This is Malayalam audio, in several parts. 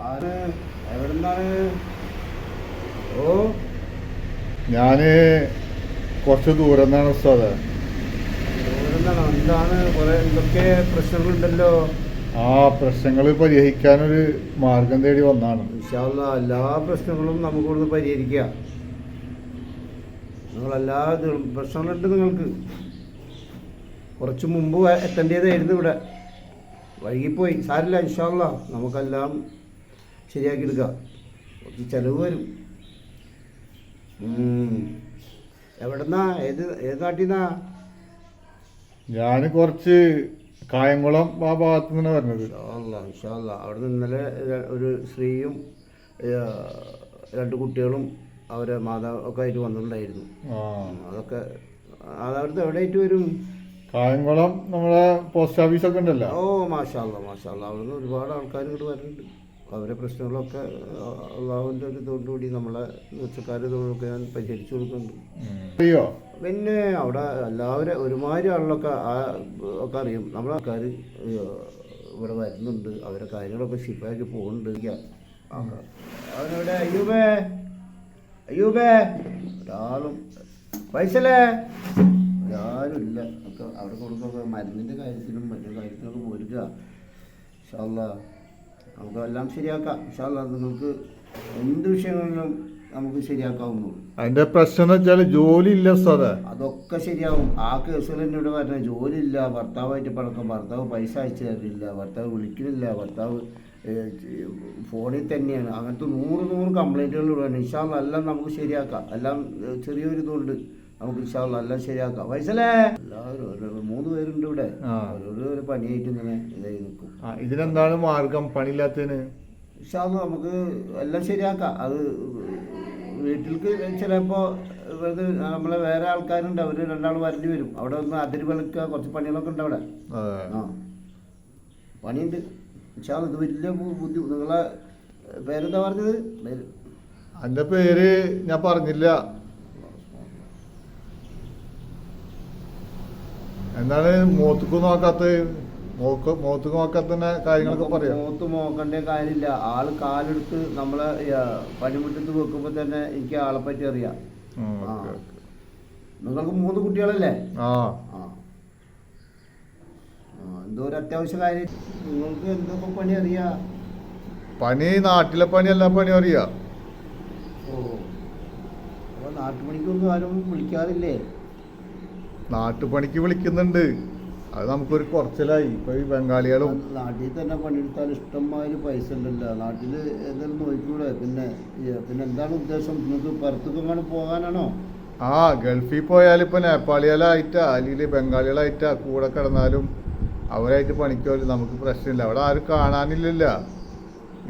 ആര്? എവിടുന്നാണ്? ഓ. ഞാൻ കുറച്ച് ദൂരം നിന്നാണ് ഉസ്താദ് എന്താണ്? കുറെ എന്തൊക്കെ പ്രശ്നങ്ങളുണ്ടല്ലോ? ആ പ്രശ്നങ്ങൾ പരിഹരിക്കാനൊരു മാർഗം തേടി വന്നാണ്. ഇൻഷാല്ല എല്ലാ പ്രശ്നങ്ങളും നമുക്ക് ഇവിടുന്ന് പരിഹരിക്കാം. നിങ്ങളെല്ലാ പ്രശ്നങ്ങളുണ്ട് നിങ്ങൾക്ക്. കുറച്ച് മുമ്പ് അറ്റൻഡ് എത്തേണ്ടതായിരുന്നു ഇവിടെ. വൈകിപ്പോയി. സാരില്ല ഇൻഷാല്ല നമുക്കെല്ലാം ശരിയാക്കി എടുക്കാം കുറച്ച് ചിലവ് വരും. എവിടെന്നാ? ഏത് ഏത് നാട്ടിൽ നിന്നാ ഞാൻ കുറച്ച് കായംകുളം ആ ഭാഗത്തു നിന്നാണ് വരുന്നത്. ഇൻഷാല്ല ഇൻഷാല്ല നിന്ന് ഇന്നലെ ഒരു സ്ത്രീയും രണ്ട് കുട്ടികളും അവരെ മാതാവ് ഒക്കെ ആയിട്ട് വന്നിട്ടുണ്ടായിരുന്നു. അതൊക്കെ അതവിടുത്തെ എവിടെയായിട്ട് വരും? കായംകുളം നമ്മളെ പോസ്റ്റ് ഓഫീസൊക്കെ ഉണ്ടല്ലോ. ഓ മാഷാല്ല മാഷാല്ല അവിടുന്ന് ഒരുപാട് ആൾക്കാർ ഇങ്ങോട്ട് വരുന്നുണ്ട് അവരെ പ്രശ്നങ്ങളൊക്കെ അള്ളാഹുവിന്റെ ഒരു ഇതോടുകൂടി നമ്മളെ മെച്ചക്കാരുടെ ഇതോടൊക്കെ ഞാൻ പരിഹരിച്ചു കൊടുക്കുന്നുണ്ട്. അയ്യോ അറിയോ? പിന്നെ അവിടെ എല്ലാവരും ഒരുമാതിരി ആളിലൊക്കെ ആ ഒക്കെ അറിയും. നമ്മളെ ആൾക്കാർ ഇവിടെ വരുന്നുണ്ട്. അവരെ കാര്യങ്ങളൊക്കെ ഷിപ്പാക്കി പോകുന്നുണ്ട് അവനവിടെ അയ്യൂബേ അയ്യൂബേ. ഒരാളും പൈസലേ ഒരാരും ഇല്ല. ഒക്കെ അവിടെ കൊടുക്കൊക്കെ മരുന്നിന്റെ കാര്യത്തിനും മറ്റു കാര്യത്തിനൊക്കെ പോരുക. ഇഷാല്ല നമുക്ക് എല്ലാം ശരിയാക്കാം. ഇഷാല്ല നിങ്ങൾക്ക് എന്ത് വിഷയങ്ങളിലും നമുക്ക് ശരിയാക്കാവുന്നുള്ളൂ അതിന്റെ പ്രശ്നം എന്ന് വെച്ചാൽ ജോലി ഇല്ല സാറേ അതൊക്കെ ശരിയാവും. ആ കേസുകൾ തന്നെ ഇവിടെ പറഞ്ഞ ഇല്ല ഭർത്താവായിട്ട് പടക്കം ഭർത്താവ് പൈസ അയച്ചു തരില്ല ഭർത്താവ് വിളിക്കുന്നില്ല ഭർത്താവ് ഫോണിൽ തന്നെയാണ്. അങ്ങനത്തെ നൂറ് നൂറ് കംപ്ലൈന്റുകൾ ഇവിടെ നിശാന്ത് എല്ലാം നമുക്ക് ശരിയാക്കാം. എല്ലാം ചെറിയൊരു ഇതുണ്ട് നമുക്ക് ഇൻഷാല്ല എല്ലാം ശരിയാക്കാം. വയസ്സല്ലേ എല്ലാവരും ഓരോരോ മൂന്ന് പേരുണ്ട് ഇവിടെ. ആ. ഓരോരോ പണിയായിട്ട് ഇങ്ങനെ ഇതായി നിൽക്കും. ആ, ഇതിനെന്താണ് മാർഗം? പണിയില്ലാത്തതിന്? നമുക്ക് എല്ലാം ശരിയാക്കാം. അത് വീട്ടിലേക്ക് ചിലപ്പോൾ വെറുതെ നമ്മളെ വേറെ ആൾക്കാരുണ്ട്. അവർ രണ്ടാൾ വരേണ്ടി വരും. അവിടെ ഒന്ന് അതിര് വിളക്ക കുറച്ച് പണികളൊക്കെ ഉണ്ട് അവിടെ. ആ. പണിയുണ്ട്. പക്ഷേ ഇത് വലിയ ബുദ്ധി നിങ്ങളെ പേരെന്താ പറഞ്ഞത്? എന്റെ പേര് ഞാൻ പറഞ്ഞില്ല. എന്താണ് മൂത്തുക്ക് നോക്കാത്ത മോക്ക് മൂത്തുക്ക് നോക്കാത്ത കാര്യങ്ങളൊക്കെ പറയാം. മൂത്ത് നോക്കേണ്ട കാര്യമില്ല. ആൾ കാലെടുത്ത് നമ്മളെ ആ, പണിമുറ്റത്ത് വെക്കുമ്പോൾ തന്നെ എനിക്ക് ആളെ പറ്റി അറിയാം. നിങ്ങൾക്ക് മൂന്ന് കുട്ടികളല്ലേ? ആ. എന്തോ ഒരു അത്യാവശ്യ കാര്യം. നിങ്ങൾക്ക് എന്തൊക്കെ പണി അറിയാ? പണി നാട്ടിലെ പണി എല്ലാ പണി അറിയാ. ഓ. അപ്പോൾ നാട്ടുപണിക്കൊന്നും ആരും വിളിക്കാറില്ലേ? നാട്ടുപണിക്ക് വിളിക്കുന്നുണ്ട്. അത് നമുക്കൊരു കുറച്ചിലായി. ഇപ്പൊ ഈ ബംഗാളികളും നാട്ടിൽ തന്നെ പണിയെടുത്താൽ ഇഷ്ടംമാതിരി പൈസ ഉണ്ടല്ലോ. നാട്ടിൽ എന്തെങ്കിലും നോക്കിക്കൂടെ? പിന്നെ പിന്നെ എന്താണ് ഉദ്ദേശം? നിങ്ങൾക്ക് പുറത്തേക്ക് പോകാനാണോ? ആ ഗൾഫിൽ പോയാൽ ഇപ്പൊ നേപ്പാളികളായിട്ടാ അല്ലെങ്കിൽ ബംഗാളികളായിട്ടാ കൂടെ കിടന്നാലും അവരായിട്ട് പണിക്കോലും നമുക്ക് പ്രശ്നമില്ല. അവിടെ ആരും കാണാനില്ലല്ല.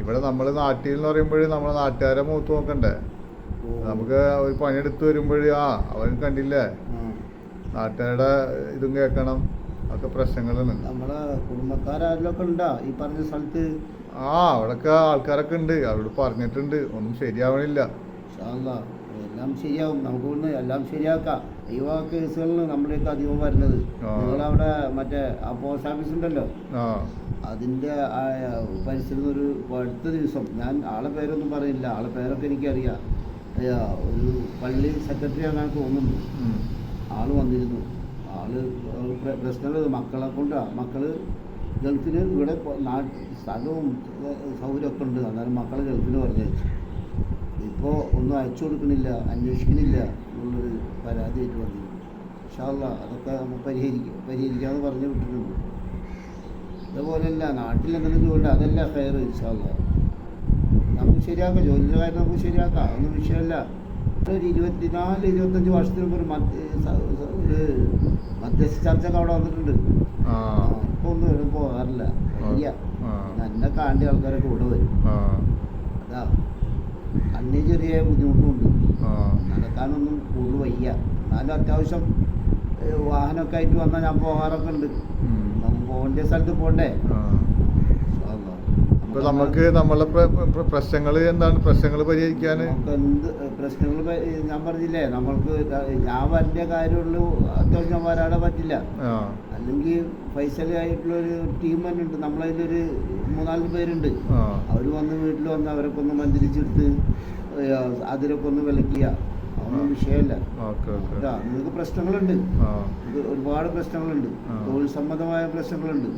ഇവിടെ നമ്മൾ നാട്ടിൽ എന്ന് പറയുമ്പോൾ നമ്മൾ നാട്ടുകാരെ മൂത്ത് നോക്കണ്ടേ? നമുക്ക് ഒരു പണിയെടുത്ത് വരുമ്പോൾ ആ അവരും കണ്ടില്ലേ. നാട്ടുകാരുടെ ഇതും കേൾക്കണം അതൊക്കെ പ്രശ്നങ്ങളാണ് നമ്മളെ കുടുംബക്കാരൊക്കെ ഉണ്ടാ? ഈ പറഞ്ഞ സ്ഥലത്ത്? ആ അവിടൊക്കെ ആൾക്കാരൊക്കെ ഉണ്ട്. അവരോട് പറഞ്ഞിട്ടുണ്ട്. ഒന്നും ശരിയാവണില്ല. എല്ലാം ശരിയാവും. നമുക്ക് ഇവിടുന്ന് എല്ലാം ശരിയാക്കാം. വക കേസുകളിൽ നമ്മുടെയൊക്കെ അധികം വരുന്നത്. നിങ്ങളവിടെ മറ്റേ ആ പോസ്റ്റ് ഓഫീസ് ഉണ്ടല്ലോ? ആ. പരിസരത്ത് ഒരു അടുത്ത ദിവസം ഞാൻ ആളെ പേരൊന്നും പറയില്ല. ആളെ പേരൊക്കെ എനിക്കറിയാം. അയ്യാ, ഒരു പള്ളി സെക്രട്ടറി ആണെന്നാണ് തോന്നുന്നു ആൾ വന്നിരുന്നു. ആൾ പ്രശ്നമുള്ളത് മക്കളെ കൊണ്ടാണ് മക്കൾ ഗൾഫിന് ഇവിടെ സ്ഥലവും സൗകര്യമൊക്കെ ഉണ്ട്. അന്നേരം മക്കളെ ഗൾഫിന് പറഞ്ഞയച്ചു. ഇപ്പോൾ ഒന്നും അയച്ചു കൊടുക്കണില്ല അന്വേഷിക്കണില്ല എന്നുള്ളൊരു പരാതിയായിട്ട് വന്നിരുന്നു. ഇൻഷാല്ല അതൊക്കെ നമുക്ക് പരിഹരിക്കും പരിഹരിക്കാമെന്ന് പറഞ്ഞു വിട്ടിട്ടുണ്ട്. ഇതുപോലെയല്ല നാട്ടിൽ എന്തെങ്കിലും ജോലി അതല്ല കയറ് ഇൻഷാല്ല നമുക്ക് ശരിയാക്കാം ജോലിയുടെ കാര്യം നമുക്ക് ശരിയാക്കാം. അതൊന്നും വിഷയമല്ല. ഒരു ഇരുപത്തിനാല് ഇരുപത്തഞ്ച് വർഷത്തിന് മുമ്പ് ഒരു ഒരു മധ്യസ്ഥ ചർച്ചയൊക്കെ അവിടെ വന്നിട്ടുണ്ട്. ഇപ്പൊ ഒന്നും ഇവിടെ പോകാറില്ല. വയ്യ. എന്നെ കാണ്ടി ആൾക്കാരൊക്കെ ഇവിടെ വരും. അതാ. കണ്ണി ചെറിയ ബുദ്ധിമുട്ടുണ്ട്. നടക്കാനൊന്നും കൂടുതൽ വയ്യ. എന്നാലും അത്യാവശ്യം വാഹനമൊക്കെ ആയിട്ട് വന്നാൽ ഞാൻ പോകാറൊക്കെ ഉണ്ട്. നമുക്ക് പോകേണ്ട സ്ഥലത്ത് പോകണ്ടേ. ഇപ്പൊ നമുക്ക് നമ്മളെ പ്രശ്നങ്ങൾ എന്താണ്? പ്രശ്നങ്ങൾ പരിഹരിക്കാൻ എന്ത് പ്രശ്നങ്ങൾ ഞാൻ പറഞ്ഞില്ലേ നമ്മൾക്ക് ഞാൻ വരേണ്ട കാര്യമുള്ളൂ അത്യാവശ്യം വരാതെ പറ്റില്ല. അല്ലെങ്കിൽ ഫൈസലായിട്ടുള്ള ഒരു ടീം തന്നെ ഉണ്ട്. നമ്മളതിലൊരു മൂന്നാൽ പേരുണ്ട്. അവർ വന്ന് വീട്ടിൽ വന്ന് അവരൊക്കെ ഒന്ന് മന്ത്രിച്ചെടുത്ത് അതിലൊക്കെ ഒന്ന് വിലക്കുക അതൊന്നും വിഷയമല്ല നിങ്ങൾക്ക് പ്രശ്നങ്ങളുണ്ട്. ഒരുപാട് പ്രശ്നങ്ങളുണ്ട്. തൊഴിൽ സംബന്ധമായ പ്രശ്നങ്ങളുണ്ട്.